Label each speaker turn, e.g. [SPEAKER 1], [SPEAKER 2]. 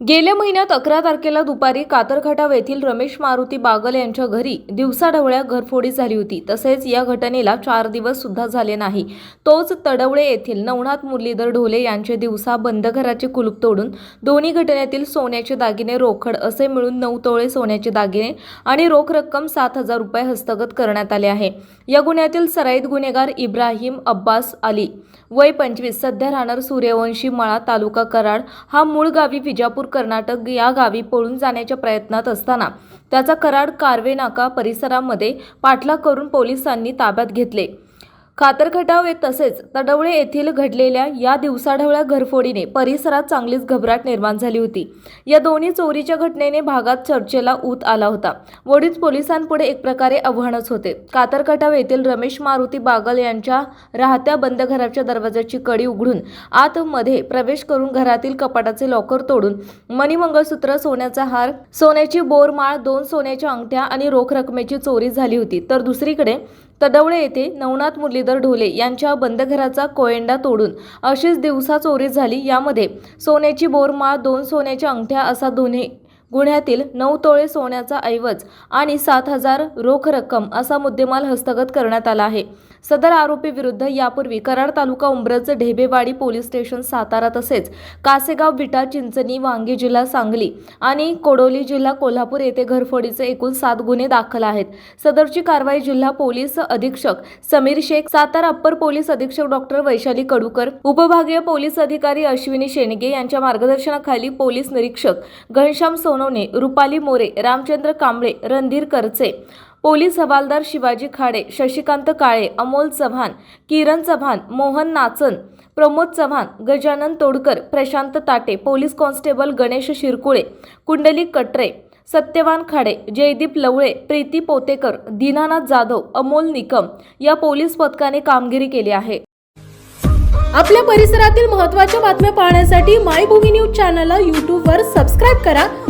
[SPEAKER 1] गेल्या महिन्यात अकरा तारखेला दुपारी कातरखटाव येथील रमेश मारुती बागल यांच्या घरी दिवसाढवळ्या घरफोडी झाली होती. तसेच या घटनेला चार दिवस सुद्धा झाले नाही. तोच तडवळे येथील नवनाथ मुरलीधर ढोले यांचे दिवसा बंद घराचे कुलूप तोडून दोन्ही घटनेतील सोन्याचे दागिने रोखड असे मिळून नऊ तोळे सोन्याचे दागिने आणि रोख रक्कम सात हजार रुपये हस्तगत करण्यात आले आहे. या गुन्ह्यातील सराईत गुन्हेगार इब्राहिम अब्बास अली वय पंचवीस सध्या राहणार सूर्यवंशी मळा तालुका कराड हा मूळ गावी विजापूर कर्नाटक या गावी पळून जाण्याच्या प्रयत्नात असताना त्याचा कराड कार्वे नाका परिसरामध्ये पाठलाग करून पोलिसांनी ताब्यात घेतले. खातरखटाव येत तसेच तडवळे येथील घडलेल्या या दिवसाढवळ्या घरफोडीने परिसरात चांगलीच घबराट निर्माण झाली होती. या दोन्ही चोरीच्या घटनेने भागात चर्चेला ऊत आला होता. वडील पोलिसांपुढे एक प्रकारे आव्हानच होते. कातरखटाव येथील रमेश मारुती बागल यांच्या राहत्या बंद घराच्या दरवाजाची कडी उघडून आतमध्ये प्रवेश करून घरातील कपाटाचे लॉकर तोडून मणिमंगळसूत्र सोन्याचा हार सोन्याची बोरमाळ दोन सोन्याच्या अंगठ्या आणि रोख रकमेची चोरी झाली होती. तर दुसरीकडे तडवळे येथे नवनाथ मुरलीधर ढोले यांच्या बंद घराचा कोयंडा तोडून अशीच दिवसा चोरी झाली. यामध्ये सोन्याची बोरमाळ दोन सोन्याच्या अंगठ्या असा दोन्ही गुन्ह्यातील नऊ तोळे सोन्याचा ऐवज आणि सात हजार रोख रक्कम असा मुद्देमाल हस्तगत करण्यात आला आहे. सदर आरोपी विरुद्ध यापूर्वी कराड तालुका उंब्रज ढेबेवाडी पोलीस स्टेशन सातारा तसेच कासेगाव विटा चिंचणी वांगी जिल्हा सांगली आणि कोडोली जिल्हा कोल्हापूर येथे घरफोडीचे एकूण सात गुन्हे दाखल आहेत. सदरची कारवाई जिल्हा पोलीस अधीक्षक समीर शेख सातारा अप्पर पोलीस अधीक्षक डॉक्टर वैशाली कडूकर उपभागीय पोलीस अधिकारी अश्विनी शेणगे यांच्या मार्गदर्शनाखाली पोलीस निरीक्षक घनश्याम सोन सोनवणे रुपाली मोरे रामचंद्र कांबळे रणधीर करचे. पोलीस हवालदार शिवाजी खाडे शशिकांत काळे अमोल चव्हाण किरण चव्हाण मोहन नाचन प्रमोद चव्हाण गजानन तोडकर प्रशांत ताटे पोलीस कॉन्स्टेबल गणेश शिरकुळे कुंडली कटरे सत्यवान खाडे जयदीप लवळे प्रीती पोतेकर दीनानाथ जाधव अमोल निकम या पोलीस पथकाने कामगिरी केली आहे.
[SPEAKER 2] आपल्या परिसरातील महत्त्वाच्या बातम्या पाहण्यासाठी मायभूमी न्यूज चॅनलला यूट्यूबवर सबस्क्राईब करा